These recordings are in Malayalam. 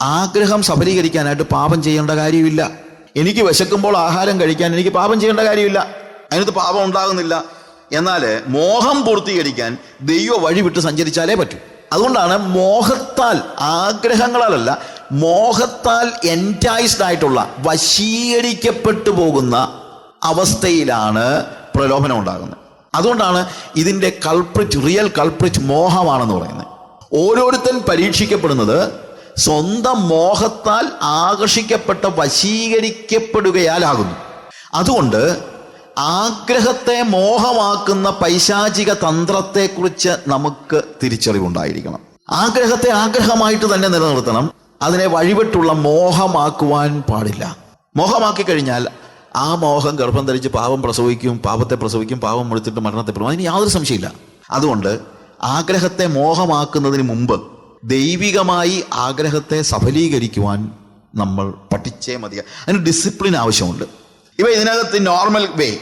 ആഗ്രഹം സഫലീകരിക്കാനായിട്ട് പാപം ചെയ്യേണ്ട കാര്യമില്ല. എനിക്ക് വിശക്കുമ്പോൾ ആഹാരം കഴിക്കാൻ എനിക്ക് പാപം ചെയ്യേണ്ട കാര്യമില്ല. അതിനകത്ത് പാപം ഉണ്ടാകുന്നില്ല. എന്നാൽ മോഹം പൂർത്തീകരിക്കാൻ ദൈവ വഴി വിട്ട് സഞ്ചരിച്ചാലേ പറ്റൂ. അതുകൊണ്ടാണ് മോഹത്താൽ ആഗ്രഹങ്ങളാലല്ല മോഹത്താൽ എന്റൈസ്ഡ് ആയിട്ടുള്ള വശീകരിക്കപ്പെട്ടു പോകുന്ന അവസ്ഥയിലാണ് പ്രലോഭനം ഉണ്ടാകുന്നത്. അതുകൊണ്ടാണ് ഇതിന്റെ കൾപ്രിറ്റ് റിയൽ കൾപ്രിറ്റ് മോഹമാണെന്ന് പറയുന്നത്. ഓരോരുത്തൻ പരീക്ഷിക്കപ്പെടുന്നത് സ്വന്തം മോഹത്താൽ ആകർഷിക്കപ്പെട്ട വശീകരിക്കപ്പെടുകയാലാകുന്നു. അതുകൊണ്ട് ആഗ്രഹത്തെ മോഹമാക്കുന്ന പൈശാചിക തന്ത്രത്തെക്കുറിച്ച് നമുക്ക് തിരിച്ചറിവുണ്ടായിരിക്കണം. ആഗ്രഹത്തെ ആഗ്രഹമായിട്ട് തന്നെ നിലനിർത്തണം. അതിനെ വഴിവിട്ടുള്ള മോഹമാക്കുവാൻ പാടില്ല. മോഹമാക്കി കഴിഞ്ഞാൽ ആ മോഹം ഗർഭം ധരിച്ച് പാപം പ്രസവിക്കും പാപത്തെ പ്രസവിക്കും പാപം മുഴുത്തിട്ട് മരണത്തെ പ്രസവിക്കും അതിന് യാതൊരു സംശയമില്ല. അതുകൊണ്ട് ആഗ്രഹത്തെ മോഹമാക്കുന്നതിന് മുമ്പ് ദൈവികമായി ആഗ്രഹത്തെ സഫലീകരിക്കുവാൻ നമ്മൾ പഠിച്ചേ മതിയ. അതിന് ഡിസിപ്ലിൻ ആവശ്യമുണ്ട്. ഇവ ഇതിനകത്ത് നോർമൽ വേ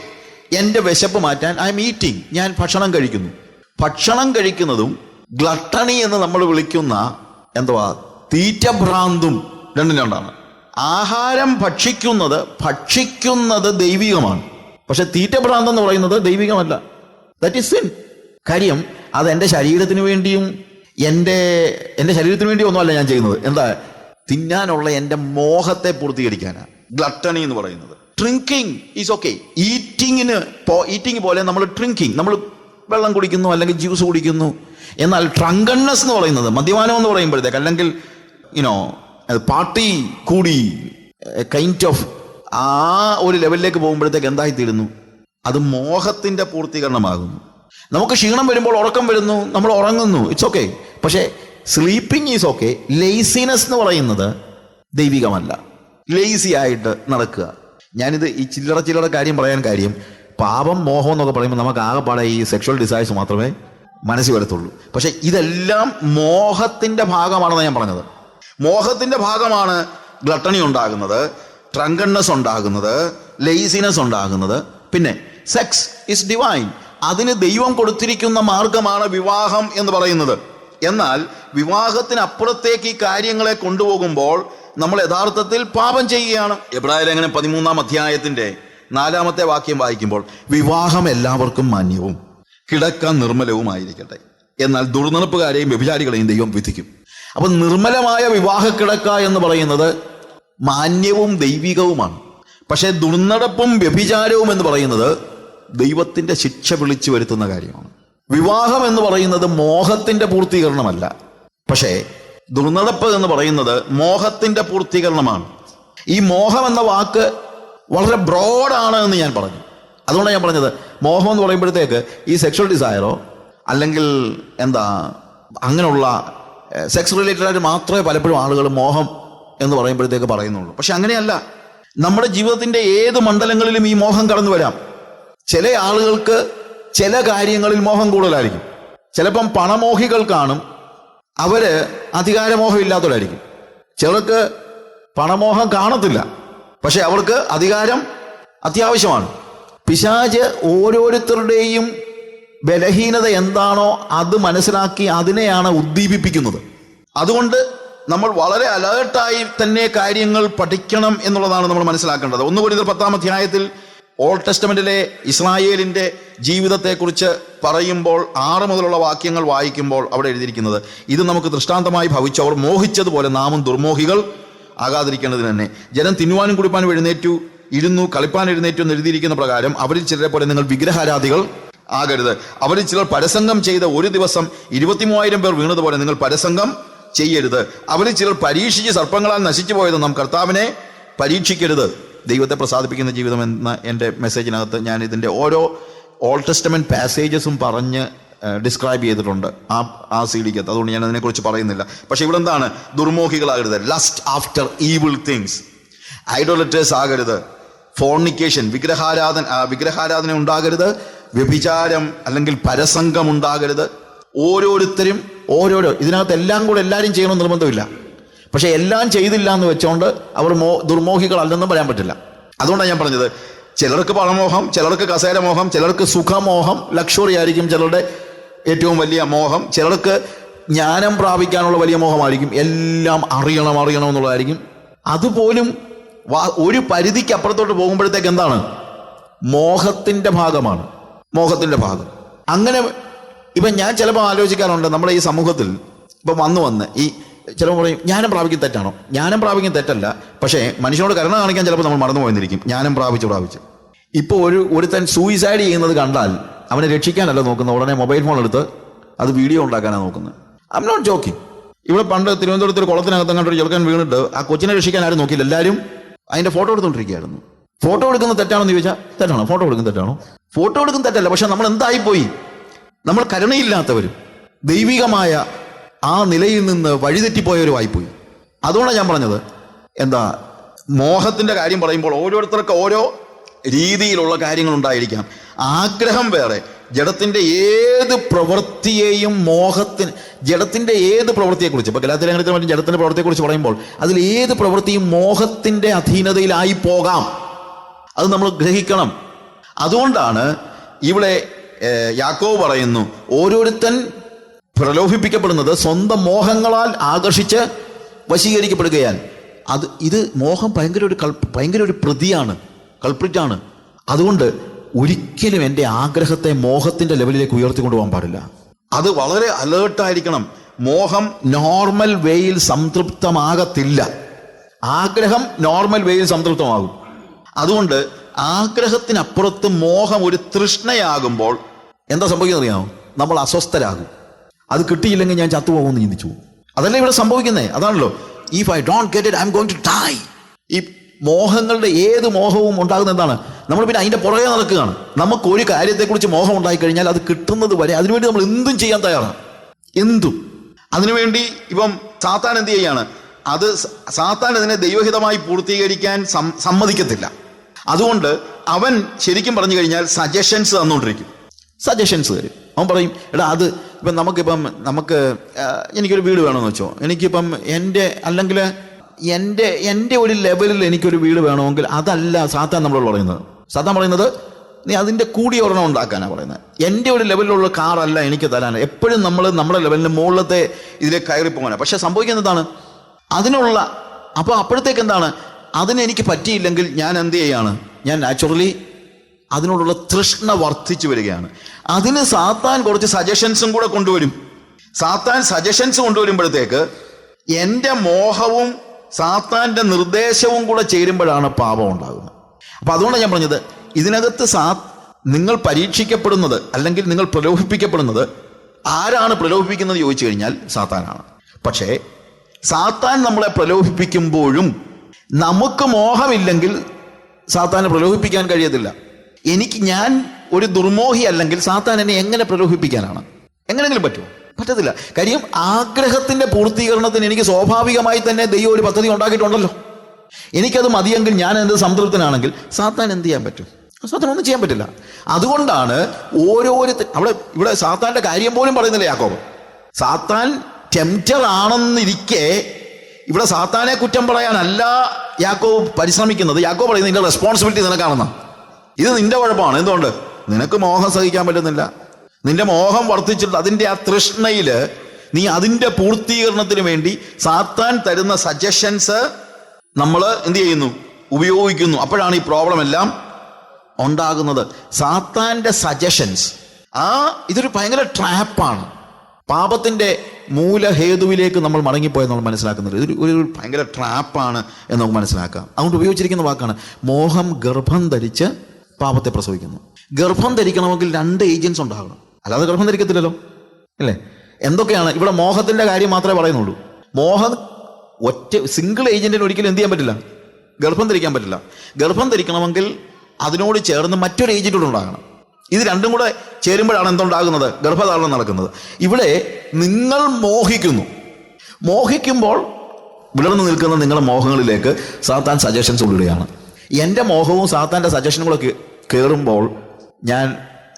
എന്റെ വിശപ്പ് മാറ്റാൻ ഐ എം ഈറ്റിംഗ് ഞാൻ ഭക്ഷണം കഴിക്കുന്നു. ഭക്ഷണം കഴിക്കുന്നതും ഗ്ലട്ടണി എന്ന് നമ്മൾ വിളിക്കുന്ന എന്തുവാ? തീറ്റഭ്രാന്തും രണ്ടും രണ്ടാണ്. ആഹാരം ഭക്ഷിക്കുന്നത് ഭക്ഷിക്കുന്നത് ദൈവികമാണ്. പക്ഷെ തീറ്റഭ്രാന്തം എന്ന് പറയുന്നത് ദൈവികമല്ല. ദാറ്റ് ഇസ് സിൻ കാര്യം അത് എന്റെ ശരീരത്തിന് വേണ്ടിയും എന്റെ എന്റെ ശരീരത്തിന് വേണ്ടി ഒന്നുമല്ല ഞാൻ ചെയ്യുന്നത്. എന്താ? തിന്നാനുള്ള എന്റെ മോഹത്തെ പൂർത്തീകരിക്കാനാണ് ഗ്ലട്ടണി എന്ന് പറയുന്നത്. ഡ്രിങ്കിങ് ഈസ് ഓക്കെ ഈറ്റിങ്ങിന് ഈറ്റിംഗ് പോലെ നമ്മൾ ഡ്രിങ്കിങ് നമ്മൾ വെള്ളം കുടിക്കുന്നു അല്ലെങ്കിൽ ജ്യൂസ് കുടിക്കുന്നു. എന്നാൽ ട്രങ്കണ്ണസ് എന്ന് പറയുന്നത് മദ്യപാനം എന്ന് പറയുമ്പോഴത്തേക്ക് അല്ലെങ്കിൽ യുനോ പാർട്ടി കൂടി കൈൻഡ് ഓഫ് ആ ഒരു ലെവലിലേക്ക് പോകുമ്പോഴത്തേക്ക് എന്തായിത്തീരുന്നു? അത് മോഹത്തിന്റെ പൂർത്തീകരണമാകുന്നു. നമുക്ക് ക്ഷീണം വരുമ്പോൾ ഉറക്കം വരുന്നു നമ്മൾ ഉറങ്ങുന്നു. ഇറ്റ്സ് ഓക്കെ പക്ഷേ സ്ലീപ്പിംഗ് ഈസ് ഓക്കെ ലേസിനെസ് എന്ന് പറയുന്നത് ദൈവികമല്ല. ലേസി ആയിട്ട് നടക്കുക. ഞാനിത് ഈ ചില്ലറ ചില്ലറ കാര്യം പറയാൻ കാര്യം പാപം മോഹം എന്നൊക്കെ പറയുമ്പോൾ നമുക്ക് ആകെപ്പാടെ ഈ സെക്ഷൽ ഡിസൈസ് മാത്രമേ മനസ്സിൽ വരത്തുള്ളൂ. പക്ഷെ ഇതെല്ലാം മോഹത്തിന്റെ ഭാഗമാണെന്ന് ഞാൻ പറഞ്ഞത്. മോഹത്തിന്റെ ഭാഗമാണ് ഗ്ലട്ടണി ഉണ്ടാകുന്നത് ട്രങ്കണ്ണസ് ഉണ്ടാകുന്നത് ലേസിനെസ് ഉണ്ടാകുന്നത്. പിന്നെ സെക്സ് ഇസ് ഡിവൈൻ അതിന് ദൈവം കൊടുത്തിരിക്കുന്ന മാർഗമാണ് വിവാഹം എന്ന് പറയുന്നത്. എന്നാൽ വിവാഹത്തിന് അപ്പുറത്തേക്ക് ഈ കാര്യങ്ങളെ കൊണ്ടുപോകുമ്പോൾ നമ്മൾ യഥാർത്ഥത്തിൽ പാപം ചെയ്യുകയാണ്. എബ്രാഹിം അങ്ങനെ പതിമൂന്നാം അധ്യായത്തിന്റെ നാലാമത്തെ വാക്യം വായിക്കുമ്പോൾ വിവാഹം എല്ലാവർക്കും മാന്യവും കിടക്കാൻ നിർമ്മലവുമായിരിക്കട്ടെ. എന്നാൽ ദുർനടപ്പുകാരെയും വ്യഭിചാരികളെയും ദൈവം വിധിക്കും. അപ്പം നിർമ്മലമായ വിവാഹ കിടക്ക എന്ന് പറയുന്നത് മാന്യവും ദൈവികവുമാണ്. പക്ഷേ ദുർനടപ്പും വ്യഭിചാരവും എന്ന് പറയുന്നത് ദൈവത്തിന്റെ ശിക്ഷ വിളിച്ചു വരുത്തുന്ന കാര്യമാണ്. വിവാഹം എന്ന് പറയുന്നത് മോഹത്തിന്റെ പൂർത്തീകരണമല്ല. പക്ഷേ ദുർനടപ്പ് എന്ന് പറയുന്നത് മോഹത്തിന്റെ പൂർത്തീകരണമാണ്. ഈ മോഹം എന്ന വാക്ക് വളരെ ബ്രോഡാണ് എന്ന് ഞാൻ പറഞ്ഞു. അതുകൊണ്ടാണ് ഞാൻ പറഞ്ഞത് മോഹം എന്ന് പറയുമ്പോഴത്തേക്ക് ഈ സെക്ഷൽ ഡിസയറോ അല്ലെങ്കിൽ എന്താ അങ്ങനെയുള്ള സെക്സ് റിലേറ്റഡ് ആയിട്ട് മാത്രമേ പലപ്പോഴും ആളുകൾ മോഹം എന്ന് പറയുമ്പോഴത്തേക്ക് പറയുന്നുള്ളൂ. പക്ഷെ അങ്ങനെയല്ല. നമ്മുടെ ജീവിതത്തിന്റെ ഏത് മണ്ഡലങ്ങളിലും ഈ മോഹം കടന്നു വരാം ചില ആളുകൾക്ക് ചില കാര്യങ്ങളിൽ മോഹം കൂടുതലായിരിക്കും. ചിലപ്പം പണമോഹികൾ കാണും അവർ അധികാരമോഹം ഇല്ലാത്തവരായിരിക്കും ചിലർക്ക് പണമോഹം കാണത്തില്ല പക്ഷെ അവർക്ക് അധികാരം അത്യാവശ്യമാണ്. പിശാജ് ഓരോരുത്തരുടെയും ബലഹീനത എന്താണോ അത് മനസ്സിലാക്കി അതിനെയാണ് ഉദ്ദീപിപ്പിക്കുന്നത്. അതുകൊണ്ട് നമ്മൾ വളരെ അലേർട്ടായി തന്നെ കാര്യങ്ങൾ പഠിക്കണം എന്നുള്ളതാണ് നമ്മൾ മനസ്സിലാക്കേണ്ടത്. ഒന്നുകൂടി പത്താം അധ്യായത്തിൽ ഓൾഡ് ടെസ്റ്റമെന്റിലെ ഇസ്രായേലിന്റെ ജീവിതത്തെക്കുറിച്ച് പറയുമ്പോൾ ആറ് മുതലുള്ള വാക്യങ്ങൾ വായിക്കുമ്പോൾ അവിടെ എഴുതിയിരിക്കുന്നത് ഇത് നമുക്ക് ദൃഷ്ടാന്തമായി ഭവിച്ചവർ മോഹിച്ചതുപോലെ നാമും ദുർമോഹികൾ ആകാതിരിക്കേണ്ടതിന് തന്നെ. ജനം തിന്നുവാനും കുടിപ്പാനും എഴുന്നേറ്റു ഇരുന്നു കളിപ്പാൻ എഴുന്നേറ്റു എന്ന് എഴുതിയിരിക്കുന്ന പ്രകാരം അവരിൽ ചിലരെ പോലെ നിങ്ങൾ വിഗ്രഹാരാധികൾ ആകരുത്. അവരിൽ ചിലർ പരസംഗം ചെയ്ത ഒരു ദിവസം ഇരുപത്തിമൂവായിരം പേർ വീണതുപോലെ നിങ്ങൾ പരസംഗം ചെയ്യരുത്. അവരിൽ ചിലർ പരീക്ഷിച്ച് സർപ്പങ്ങളാൽ നശിച്ചു പോയത് നാം കർത്താവിനെ പരീക്ഷിക്കരുത്. ദൈവത്തെ പ്രസാദിപ്പിക്കുന്ന ജീവിതം എന്ന എന്റെ മെസ്സേജിനകത്ത് ഞാൻ ഇതിന്റെ ഓരോ ഓൾഡ് ടെസ്റ്റമെന്റ് പാസേജസും പറഞ്ഞ് ഡിസ്ക്രൈബ് ചെയ്തിട്ടുണ്ട് ആ ആ സീഡിക്കകത്ത്. അതുകൊണ്ട് ഞാൻ അതിനെക്കുറിച്ച് പറയുന്നില്ല. പക്ഷെ ഇവിടെ എന്താണ്? ദുർമോഹികളാകരുത്. Lust after evil things idolaters ആകരുത്. ഫോർണിക്കേഷൻ വിഗ്രഹാരാധന വിഗ്രഹാരാധന ഉണ്ടാകരുത്. വ്യഭിചാരം അല്ലെങ്കിൽ പരസംഗം ഉണ്ടാകരുത്. ഓരോരുത്തരും ഓരോരോ ഇതിനകത്ത് എല്ലാം കൂടെ എല്ലാവരും ചെയ്യണമെന്ന് നിർബന്ധമില്ല. പക്ഷെ എല്ലാം ചെയ്തില്ല എന്ന് വെച്ചോണ്ട് അവർ മോ ദുർമോഹികളല്ലെന്നും പറയാൻ പറ്റില്ല. അതുകൊണ്ടാണ് ഞാൻ പറഞ്ഞത് ചിലർക്ക് പണമോഹം ചിലർക്ക് കസേരമോഹം ചിലർക്ക് സുഖമോഹം ലക്ഷറി ആയിരിക്കും ചിലരുടെ ഏറ്റവും വലിയ മോഹം ചിലർക്ക് ജ്ഞാനം പ്രാപിക്കാനുള്ള വലിയ മോഹമായിരിക്കും എല്ലാം അറിയണം അറിയണം എന്നുള്ളതായിരിക്കും. അതുപോലും ഒരു പരിധിക്ക് അപ്പുറത്തോട്ട് പോകുമ്പോഴത്തേക്ക് എന്താണ്? മോഹത്തിന്റെ ഭാഗമാണ് മോഹത്തിന്റെ ഭാഗം. അങ്ങനെ ഇപ്പം ഞാൻ ചിലപ്പോൾ ആലോചിക്കാറുണ്ട് നമ്മുടെ ഈ സമൂഹത്തിൽ ഇപ്പം വന്നു വന്ന് ഈ ചിലപ്പോൾ പറയും ജ്ഞാനം പ്രാപിക്കുന്ന തെറ്റാണോ? ജ്ഞാനം പ്രാപിക്കുന്ന തെറ്റല്ല. പക്ഷേ മനുഷ്യനോട് കരുണ കാണിക്കാൻ ചിലപ്പോൾ നമ്മൾ മറന്നു പോയിരിക്കും ജ്ഞാനം പ്രാപിച്ച് പ്രാപിച്ച്. ഇപ്പോൾ ഒരു ഒരുത്തൻ സൂയിസൈഡ് ചെയ്യുന്നത് കണ്ടാൽ അവനെ രക്ഷിക്കാനല്ല നോക്കുന്നത്. ഉടനെ മൊബൈൽ ഫോൺ എടുത്ത് അത് വീഡിയോ ഉണ്ടാക്കാനാണ് നോക്കുന്നത്. ഐ നോട്ട് ജോക്കിങ് ഇവിടെ പണ്ട് തിരുവനന്തപുരത്ത് ഒരു കുളത്തിനകത്ത് ഒരു ചെറുക്കൻ വീണിട്ട് ആ കൊച്ചിനെ രക്ഷിക്കാൻ ആരും നോക്കിയില്ല. എല്ലാവരും അതിന്റെ ഫോട്ടോ എടുത്തുകൊണ്ടിരിക്കുകയായിരുന്നു ഫോട്ടോ എടുക്കുന്ന തെറ്റാണെന്ന് ചോദിച്ചാൽ തെറ്റാണോ. ഫോട്ടോ എടുക്കുന്ന തെറ്റാണോ? ഫോട്ടോ എടുക്കുന്ന തെറ്റല്ല. പക്ഷെ നമ്മൾ എന്തായിപ്പോയി? നമ്മൾ കരുണയില്ലാത്തവരും ദൈവികമായ ആ നിലയിൽ നിന്ന് വഴിതെറ്റിപ്പോയവരുമായിപ്പോയി അതുകൊണ്ടാണ് ഞാൻ പറഞ്ഞത് എന്താ മോഹത്തിന്റെ കാര്യം പറയുമ്പോൾ ഓരോരുത്തർക്ക് ഓരോ രീതിയിലുള്ള കാര്യങ്ങൾ ഉണ്ടായിരിക്കാം ആഗ്രഹം വേറെ. ജഡത്തിന്റെ ഏത് പ്രവൃത്തിയെയും മോഹത്തിന് ജഡത്തിന്റെ ഏത് പ്രവൃത്തിയെക്കുറിച്ച് ഇപ്പോൾ കലാത്തിരംഗത്തിൽ മറ്റും ജഡത്തിന്റെ പ്രവൃത്തിയെക്കുറിച്ച് പറയുമ്പോൾ അതിൽ ഏത് പ്രവൃത്തിയും മോഹത്തിന്റെ അധീനതയിലായി പോകാം. അത് നമ്മൾ ഗ്രഹിക്കണം. അതുകൊണ്ടാണ് ഇവിടെ യാക്കോ പറയുന്നു ഓരോരുത്തൻ പ്രലോഭിപ്പിക്കപ്പെടുന്നത് സ്വന്തം മോഹങ്ങളാൽ ആകർഷിച്ച് വശീകരിക്കപ്പെടുകയാണ്. അത് ഇത് മോഹം ഭയങ്കര ഒരു കൽ ഭയങ്കര ഒരു പ്രതിയാണ് കൾപ്രിറ്റാണ് അതുകൊണ്ട് ഒരിക്കലും എന്റെ ആഗ്രഹത്തെ മോഹത്തിന്റെ ലെവലിലേക്ക് ഉയർത്തിക്കൊണ്ടുപോകാൻ പാടില്ല. അത് വളരെ അലേർട്ടായിരിക്കണം മോഹം നോർമൽ വേയിൽ സംതൃപ്തമാകത്തില്ല. ആഗ്രഹം നോർമൽ വേയിൽ സംതൃപ്തമാകും. അതുകൊണ്ട് ആഗ്രഹത്തിനപ്പുറത്ത് മോഹം ഒരു തൃഷ്ണയാകുമ്പോൾ എന്താ സംഭവിക്കുന്നത് അറിയാമോ നമ്മൾ അസ്വസ്ഥരാകും. അത് കിട്ടിയില്ലെങ്കിൽ ഞാൻ ചത്തുപോകുമെന്ന് ചിന്തിച്ചു. അതല്ലേ ഇവിടെ സംഭവിക്കുന്നേ? അതാണല്ലോ. If I don't get it I'm going to die ഈ മോഹങ്ങളുടെ ഏത് മോഹവും ഉണ്ടാകുന്ന എന്താണ്? നമ്മൾ പിന്നെ അതിന്റെ പുറകെ നടക്കുകയാണ്. നമുക്ക് ഒരു കാര്യത്തെക്കുറിച്ച് മോഹം ഉണ്ടായിക്കഴിഞ്ഞാൽ അത് കിട്ടുന്നത് വരെ അതിനുവേണ്ടി നമ്മൾ എന്തും ചെയ്യാൻ തയ്യാറാണ്. എന്തും. അതിനുവേണ്ടി ഇപ്പം സാത്താൻ എന്ത് ചെയ്യാണ്? അത് സാത്താൻ അതിനെ ദൈവഹിതമായി പൂർത്തീകരിക്കാൻ സമ്മതിക്കത്തില്ല. അതുകൊണ്ട് അവൻ ശരിക്കും പറഞ്ഞു കഴിഞ്ഞാൽ സജഷൻസ് തന്നുകൊണ്ടിരിക്കും സജഷൻസ് തരും. അവൻ പറയും എടാ അത് ഇപ്പം നമുക്കിപ്പം നമുക്ക് എനിക്കൊരു വീട് വേണമെന്ന് വെച്ചോ. എനിക്കിപ്പം എന്റെ അല്ലെങ്കിൽ എന്റെ എന്റെ ഒരു ലെവലിൽ എനിക്കൊരു വീട് വേണമെങ്കിൽ അതല്ല സാത്താൻ നമ്മളോട് പറയുന്നത്. സാത്താൻ പറയുന്നത് നീ അതിന്റെ കൂടി ഒരെണ്ണം ഉണ്ടാക്കാനാണ് പറയുന്നത്. എന്റെ ഒരു ലെവലിലുള്ള കാറല്ല എനിക്ക് തരാൻ. എപ്പോഴും നമ്മൾ നമ്മുടെ ലെവലിന്റെ മുകളിലത്തെ ഇതിലേക്ക് കയറി പോകാനാണ്. പക്ഷേ സംഭവിക്കുന്നതാണ് അതിനുള്ള അപ്പോൾ അപ്പോഴത്തേക്ക് എന്താണ്? അതിനെനിക്ക് പറ്റിയില്ലെങ്കിൽ ഞാൻ എന്ത് ചെയ്യാണ്? ഞാൻ നാച്ചുറലി അതിനോടുള്ള തൃഷ്ണ വർദ്ധിച്ചു വരികയാണ്. അതിന് സാത്താൻ കുറച്ച് സജഷൻസും കൂടെ കൊണ്ടുവരും. സാത്താൻ സജഷൻസ് കൊണ്ടുവരുമ്പോഴത്തേക്ക് എന്റെ മോഹവും സാത്താന്റെ നിർദ്ദേശവും കൂടെ ചേരുമ്പോഴാണ് പാപം ഉണ്ടാകുന്നത്. അപ്പം അതുകൊണ്ടാണ് ഞാൻ പറഞ്ഞത് ഇതിനകത്ത് സാ നിങ്ങൾ പരീക്ഷിക്കപ്പെടുന്നത് അല്ലെങ്കിൽ നിങ്ങൾ പ്രലോഭിപ്പിക്കപ്പെടുന്നത് ആരാണ് പ്രലോഭിപ്പിക്കുന്നത് ചോദിച്ചു കഴിഞ്ഞാൽ സാത്താനാണ്. പക്ഷേ സാത്താൻ നമ്മളെ പ്രലോഭിപ്പിക്കുമ്പോഴും നമുക്ക് മോഹമില്ലെങ്കിൽ സാത്താനെ പ്രലോഭിപ്പിക്കാൻ കഴിയത്തില്ല. എനിക്ക് ഞാൻ ഒരു ദുർമോഹി അല്ലെങ്കിൽ സാത്താൻ എന്നെ എങ്ങനെ പ്രലോഭിപ്പിക്കാനാണ്? എങ്ങനെങ്കിലും പറ്റുമോ? പറ്റത്തില്ല. കാര്യം ആഗ്രഹത്തിന്റെ പൂർത്തീകരണത്തിന് എനിക്ക് സ്വാഭാവികമായി തന്നെ ദൈവം ഒരു പദ്ധതി ഉണ്ടാക്കിയിട്ടുണ്ടല്ലോ. എനിക്കത് മതിയെങ്കിൽ ഞാൻ എന്ത് സംതൃപ്തനാണെങ്കിൽ സാത്താൻ എന്ത് ചെയ്യാൻ പറ്റും? സാത്താൻ ഒന്നും ചെയ്യാൻ പറ്റില്ല. അതുകൊണ്ടാണ് ഓരോരുത്തർ അവിടെ ഇവിടെ സാത്താന്റെ കാര്യം പോലും പറയുന്നില്ല യാക്കോബ്? സാത്താൻ ടെംറ്റർ ആണെന്നിരിക്കെ ഇവിടെ സാത്താനെ കുറ്റം പറയാനല്ല യാക്കോബ് പരിശ്രമിക്കുന്നത്. യാക്കോബ് പറയുന്നത് നിന്റെ റെസ്പോൺസിബിലിറ്റി നിനക്കാണെന്ന ഇത് നിന്റെ കുഴപ്പമാണ് എന്തുകൊണ്ട്? നിനക്ക് മോഹം സഹിക്കാൻ പറ്റുന്നില്ല. നിന്റെ മോഹം വർദ്ധിച്ചിട്ട് അതിന്റെ ആ തൃഷ്ണയിൽ നീ അതിന്റെ പൂർത്തീകരണത്തിന് വേണ്ടി സാത്താൻ തരുന്ന സജഷൻസ് നമ്മൾ എന്ത് ചെയ്യുന്നു? ഉപയോഗിക്കുന്നു. അപ്പോഴാണ് ഈ പ്രോബ്ലം എല്ലാം ഉണ്ടാകുന്നത്. സാത്താന്റെ സജഷൻസ് ആ ഇതൊരു ഭയങ്കര ട്രാപ്പാണ് പാപത്തിന്റെ മൂലഹേതുവിലേക്ക് നമ്മൾ മടങ്ങിപ്പോയെന്ന് നമ്മൾ മനസ്സിലാക്കുന്നത് ഇതൊരു ഒരു ഭയങ്കര ട്രാപ്പാണ് എന്ന് നമുക്ക് മനസ്സിലാക്കാം. അതുകൊണ്ട് ഉപയോഗിച്ചിരിക്കുന്ന വാക്കാണ്. മോഹം ഗർഭം ധരിച്ച് പാപത്തെ പ്രസവിക്കുന്നു. ഗർഭം ധരിക്കണമെങ്കിൽ രണ്ട് ഏജൻസ് ഉണ്ടാകണം. അല്ലാതെ ഗർഭം ധരിക്കത്തില്ലല്ലോ. അല്ലേ? എന്തൊക്കെയാണ്? ഇവിടെ മോഹത്തിന്റെ കാര്യം മാത്രമേ പറയുന്നുള്ളൂ. മോഹം ഒറ്റ സിംഗിൾ ഏജന്റിന് ഒരിക്കലും എന്ത് ചെയ്യാൻ പറ്റില്ല. ഗർഭം ധരിക്കാൻ പറ്റില്ല. ഗർഭം ധരിക്കണമെങ്കിൽ അതിനോട് ചേർന്ന് മറ്റൊരു ഏജന്റ് കൂടെ ഉണ്ടാകണം. ഇത് രണ്ടും കൂടെ ചേരുമ്പോഴാണ് എന്തുണ്ടാകുന്നത്? ഗർഭധാരണം നടക്കുന്നത്. ഇവിടെ നിങ്ങൾ മോഹിക്കുന്നു. മോഹിക്കുമ്പോൾ വിളർന്നു നിൽക്കുന്ന നിങ്ങളുടെ മോഹങ്ങളിലേക്ക് സാത്താൻ സജഷൻസ് കൊള്ളുകയാണ് എന്റെ മോഹവും സാത്താന്റെ സജഷനുകളൊക്കെ കയറുമ്പോൾ ഞാൻ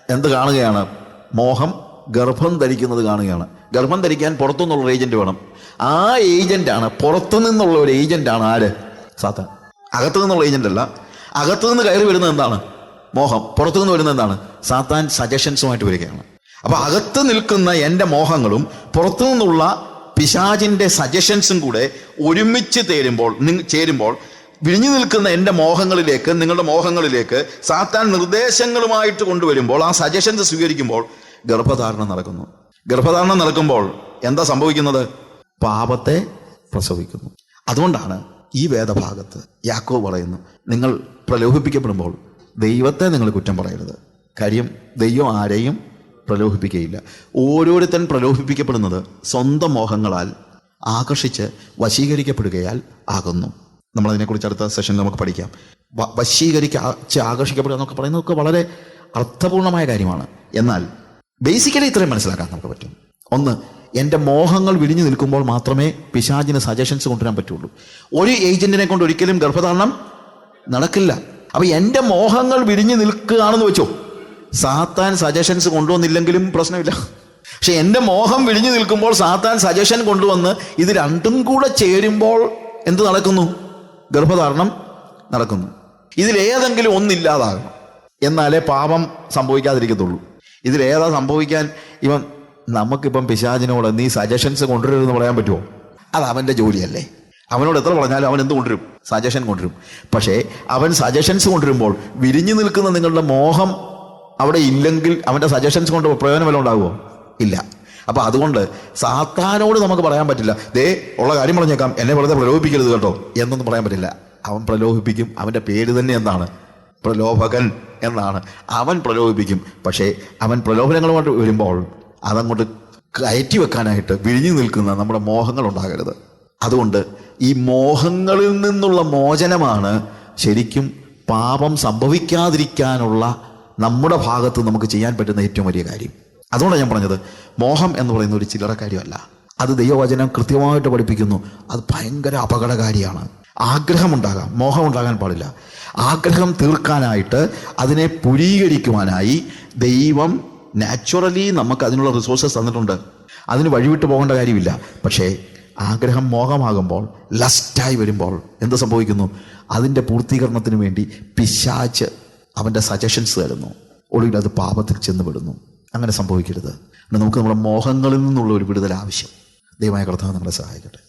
എന്ത് കാണുകയാണ്? മോഹം ഗർഭം ധരിക്കുന്നത് കാണുകയാണ്. ഗർഭം ധരിക്കാൻ പുറത്തുനിന്നുള്ള ഒരു ഏജന്റ് വേണം. ആ ഏജന്റാണ് പുറത്തു നിന്നുള്ള ഒരു ഏജന്റാണ് ആര്? സാത്താൻ. അകത്തു നിന്നുള്ള ഏജന്റ് അല്ല. അകത്തു നിന്ന് കയറി വരുന്നത് എന്താണ്? മോഹം. പുറത്തു നിന്ന് വരുന്നത് എന്താണ്? സാത്താൻ സജഷൻസുമായിട്ട് വരികയാണ്. അപ്പോൾ അകത്ത് നിൽക്കുന്ന എന്റെ മോഹങ്ങളും പുറത്തു നിന്നുള്ള പിശാചിന്റെ സജഷൻസും കൂടെ ഒരുമിച്ച് തേരുമ്പോൾ ചേരുമ്പോൾ വിഴിഞ്ഞു നിൽക്കുന്ന എന്റെ മോഹങ്ങളിലേക്ക് നിങ്ങളുടെ മോഹങ്ങളിലേക്ക് സാത്താൻ നിർദ്ദേശങ്ങളുമായിട്ട് കൊണ്ടുവരുമ്പോൾ ആ സജഷൻസ് സ്വീകരിക്കുമ്പോൾ ഗർഭധാരണം നടക്കുന്നു. ഗർഭധാരണം നടക്കുമ്പോൾ എന്താ സംഭവിക്കുന്നത്? പാപത്തെ പ്രസവിക്കുന്നു. അതുകൊണ്ടാണ് ഈ വേദഭാഗത്ത് യാക്കോ പറയുന്നു നിങ്ങൾ പ്രലോഭിപ്പിക്കപ്പെടുമ്പോൾ ദൈവത്തെ നിങ്ങൾ കുറ്റം പറയരുത്. കാര്യം ദൈവം ആരെയും പ്രലോഭിപ്പിക്കുകയില്ല ഓരോരുത്തൻ പ്രലോഭിപ്പിക്കപ്പെടുന്നത് സ്വന്തം മോഹങ്ങളാൽ ആകർഷിച്ച് വശീകരിക്കപ്പെടുകയാൽ ആകുന്നു. നമ്മളതിനെക്കുറിച്ച് അടുത്ത സെഷനിൽ നമുക്ക് പഠിക്കാം. വശീകരിക്കാച്ച് ആകർഷിക്കപ്പെടുക എന്നൊക്കെ പറയുന്നതൊക്കെ വളരെ അർത്ഥപൂർണമായ കാര്യമാണ്. എന്നാൽ ബേസിക്കലി ഇത്രയും മനസ്സിലാക്കാൻ നമുക്ക് പറ്റും. ഒന്ന് എന്റെ മോഹങ്ങൾ വിരിഞ്ഞു നിൽക്കുമ്പോൾ മാത്രമേ പിശാചിന് സജഷൻസ് കൊണ്ടുവരാൻ പറ്റുള്ളൂ. ഒരു ഏജന്റിനെ കൊണ്ട് ഒരിക്കലും ഗർഭധാരണം നടക്കില്ല. അപ്പൊ എന്റെ മോഹങ്ങൾ വിരിഞ്ഞു നിൽക്കുകയാണെന്ന് വെച്ചോ. സാത്താൻ സജഷൻസ് കൊണ്ടുവന്നില്ലെങ്കിലും പ്രശ്നമില്ല. പക്ഷെ എന്റെ മോഹം വിരിഞ്ഞു നിൽക്കുമ്പോൾ സാത്താൻ സജഷൻ കൊണ്ടുവന്ന് ഇത് രണ്ടും കൂടെ ചേരുമ്പോൾ എന്ത് നടക്കുന്നു? ഗർഭധാരണം നടക്കുന്നു. ഇതിലേതെങ്കിലും ഒന്നില്ലാതാകണം എന്നാലേ പാപം സംഭവിക്കാതിരിക്കത്തുള്ളൂ. ഇതിലേതാ സംഭവിക്കാൻ ഇവൻ നമുക്കിപ്പം പിശാചിനോട് നീ സജഷൻസ് കൊണ്ടുവരുമെന്ന് പറയാൻ പറ്റുമോ? അത് അവന്റെ ജോലിയല്ലേ. അവനോട് എത്ര പറഞ്ഞാലും അവൻ എന്ത് കൊണ്ടുവരും? സജഷൻ കൊണ്ടുവരും. പക്ഷേ അവൻ സജഷൻസ് കൊണ്ടുവരുമ്പോൾ വിരിഞ്ഞു നിൽക്കുന്ന നിങ്ങളുടെ മോഹം അവിടെ ഇല്ലെങ്കിൽ അവന്റെ സജഷൻസ് കൊണ്ട് പ്രയോജനം വല്ലതും ഉണ്ടാകുമോ? ഇല്ല. അപ്പൊ അതുകൊണ്ട് സാത്താനോട് നമുക്ക് പറയാൻ പറ്റില്ല. ദേ ഉള്ള കാര്യം പറഞ്ഞേക്കാം. എന്നെ വെറുതെ പ്രലോഭിപ്പിക്കരുത് കേട്ടോ. എന്നൊന്നും പറയാൻ പറ്റില്ല. അവൻ പ്രലോഭിപ്പിക്കും. അവന്റെ പേര് തന്നെ എന്താണ്? പ്രലോഭകൻ എന്നാണ്. അവൻ പ്രലോഭിപ്പിക്കും. പക്ഷേ അവൻ പ്രലോഭനങ്ങളുമായിട്ട് വരുമ്പോൾ അതങ്ങോട്ട് കയറ്റി വെക്കാനായിട്ട് വിഴിഞ്ഞു നിൽക്കുന്ന നമ്മുടെ മോഹങ്ങൾ ഉണ്ടാകരുത്. അതുകൊണ്ട് ഈ മോഹങ്ങളിൽ നിന്നുള്ള മോചനമാണ് ശരിക്കും പാപം സംഭവിക്കാതിരിക്കാനുള്ള നമ്മുടെ ഭാഗത്ത് നമുക്ക് ചെയ്യാൻ പറ്റുന്ന ഏറ്റവും വലിയ കാര്യം. അതുകൊണ്ടാണ് ഞാൻ പറഞ്ഞത് മോഹം എന്ന് പറയുന്ന ഒരു ചില്ലറ കാര്യമല്ല. അത് ദൈവവചനം കൃത്യമായിട്ട് പഠിപ്പിക്കുന്നു. അത് ഭയങ്കര അപകടകാരിയാണ്. ആഗ്രഹമുണ്ടാകാം മോഹം ഉണ്ടാകാൻ പാടില്ല. ആഗ്രഹം തീർക്കാനായിട്ട് അതിനെ പുരീകരിക്കുവാനായി ദൈവം നാച്ചുറലി നമുക്ക് അതിനുള്ള റിസോഴ്സസ് തന്നിട്ടുണ്ട്. അതിന് വഴിവിട്ട് പോകേണ്ട കാര്യമില്ല. പക്ഷേ ആഗ്രഹം മോഹമാകുമ്പോൾ ലസ്റ്റായി വരുമ്പോൾ എന്ത് സംഭവിക്കുന്നു? അതിന്റെ പൂർത്തീകരണത്തിന് വേണ്ടി പിശാച്ച് അവന്റെ സജഷൻസ് തരുന്നു. ഒടുവിൽ അത് പാപത്തിൽ ചെന്നുപെടുന്നു അങ്ങനെ സംഭവിക്കരുത്. നമുക്ക് നമ്മുടെ മോഹങ്ങളിൽ നിന്നുള്ള ഒരു വിടുതൽ ആവശ്യം. ദൈവമായ കർത്താവ് നമ്മളെ സഹായിക്കട്ടെ.